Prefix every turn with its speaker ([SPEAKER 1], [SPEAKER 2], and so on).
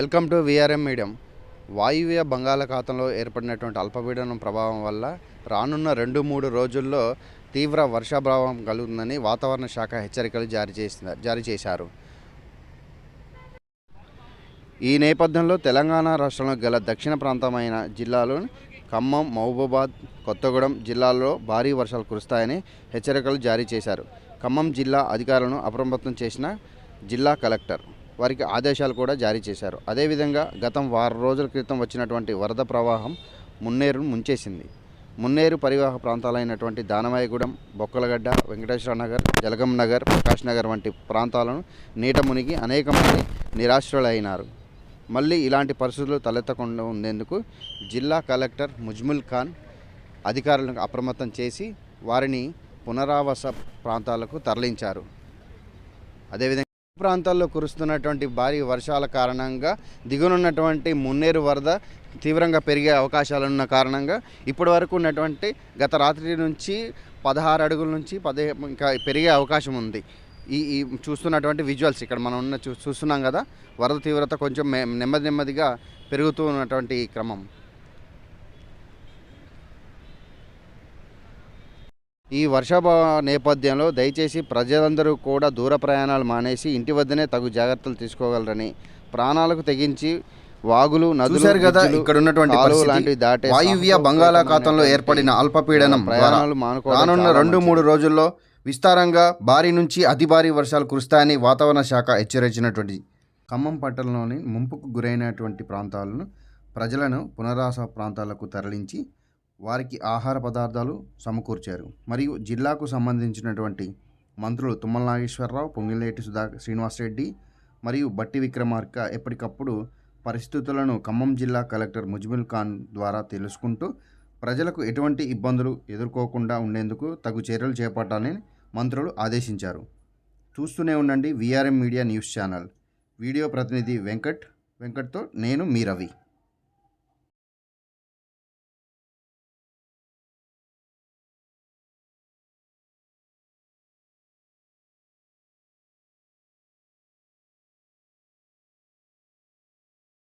[SPEAKER 1] Welcome to VRM medium. వాయువ్య బంగాళాఖాతంలో ఏర్పడినటువంటి అల్పపీడనం ప్రభావం వల్ల రానున్న రెండు మూడు రోజుల్లో తీవ్ర వర్షాభావం కలుగుతుందని వాతావరణ శాఖ హెచ్చరికలు జారీ చేసిన జారీ చేశారు. ఈ నేపథ్యంలో తెలంగాణ రాష్ట్రంలో గల దక్షిణ ప్రాంతమైన జిల్లాలు ఖమ్మం మహబూబాద్ కొత్తగూడెం జిల్లాల్లో భారీ వర్షాలు కురుస్తాయని హెచ్చరికలు జారీ చేశారు. ఖమ్మం జిల్లా అధికారులను అప్రమత్తం చేసిన జిల్లా కలెక్టర్ వారికి ఆదేశాలు కూడా జారీ చేశారు. అదేవిధంగా గతం వారం రోజుల క్రితం వచ్చినటువంటి వరద ప్రవాహం మున్నేరును ముంచేసింది. మున్నేరు పరివాహ ప్రాంతాలైనటువంటి దానమాయగూడెం బొక్కలగడ్డ వెంకటేశ్వర నగర్ జలగం నగర్ ప్రకాష్ నగర్ వంటి ప్రాంతాలను నీట మునిగి అనేక మంది నిరాశ్రులైనారు మళ్ళీ ఇలాంటి పరిస్థితులు తలెత్తకుండా ఉండేందుకు జిల్లా కలెక్టర్ ముజ్ముల్ ఖాన్ అధికారులను అప్రమత్తం చేసి వారిని పునరావాస ప్రాంతాలకు తరలించారు. అదేవిధంగా ప్రాంతాల్లో కురుస్తున్నటువంటి భారీ వర్షాల కారణంగా దిగునున్నటువంటి మున్నేరు వరద తీవ్రంగా పెరిగే అవకాశాలున్న కారణంగా ఇప్పటి వరకు ఉన్నటువంటి గత రాత్రి నుంచి పదహారు అడుగుల నుంచి పదే ఇంకా పెరిగే అవకాశం ఉంది. ఈ ఈ చూస్తున్నటువంటి విజువల్స్ ఇక్కడ మనం ఉన్న చూ చూస్తున్నాం కదా వరద తీవ్రత కొంచెం నెమ్మది నెమ్మదిగా పెరుగుతూ ఉన్నటువంటి ఈ క్రమం. ఈ వర్షాభావ నేపథ్యంలో దయచేసి ప్రజలందరూ కూడా దూర ప్రయాణాలు మానేసి ఇంటి వద్దనే తగు జాగ్రత్తలు తీసుకోగలరని ప్రాణాలకు తెగించి వాగులు నదులు
[SPEAKER 2] కదా ఇక్కడ ఉన్నటువంటి.
[SPEAKER 1] లాంటివి దాటే
[SPEAKER 2] వాయువ్య బంగాళాఖాతంలో ఏర్పడిన అల్పపీడనం
[SPEAKER 1] ప్రయాణాలు మానుకోవడం
[SPEAKER 2] రానున్న రెండు. మూడు రోజుల్లో విస్తారంగా భారీ నుంచి అతి భారీ వర్షాలు కురుస్తాయని వాతావరణ శాఖ హెచ్చరించినటువంటి ఖమ్మం పట్టణంలోని ముంపుకు గురైనటువంటి ప్రాంతాలను ప్రజలను పునరాస ప్రాంతాలకు తరలించి వారికి ఆహార పదార్థాలు సమకూర్చారు. మరియు జిల్లాకు సంబంధించినటువంటి మంత్రులు తుమ్మల నాగేశ్వరరావు పొంగిలేటి సుధా శ్రీనివాసరెడ్డి మరియు బట్టి విక్రమార్క ఎప్పటికప్పుడు పరిస్థితులను ఖమ్మం జిల్లా కలెక్టర్ ముజ్మిల్ ఖాన్ ద్వారా తెలుసుకుంటూ ప్రజలకు ఎటువంటి ఇబ్బందులు ఎదుర్కోకుండా ఉండేందుకు తగు చర్యలు చేపట్టాలని మంత్రులు ఆదేశించారు. చూస్తూనే ఉండండి VRM media news channel. Video ప్రతినిధి వెంకట్ వెంకట్తో నేను మీ రవి.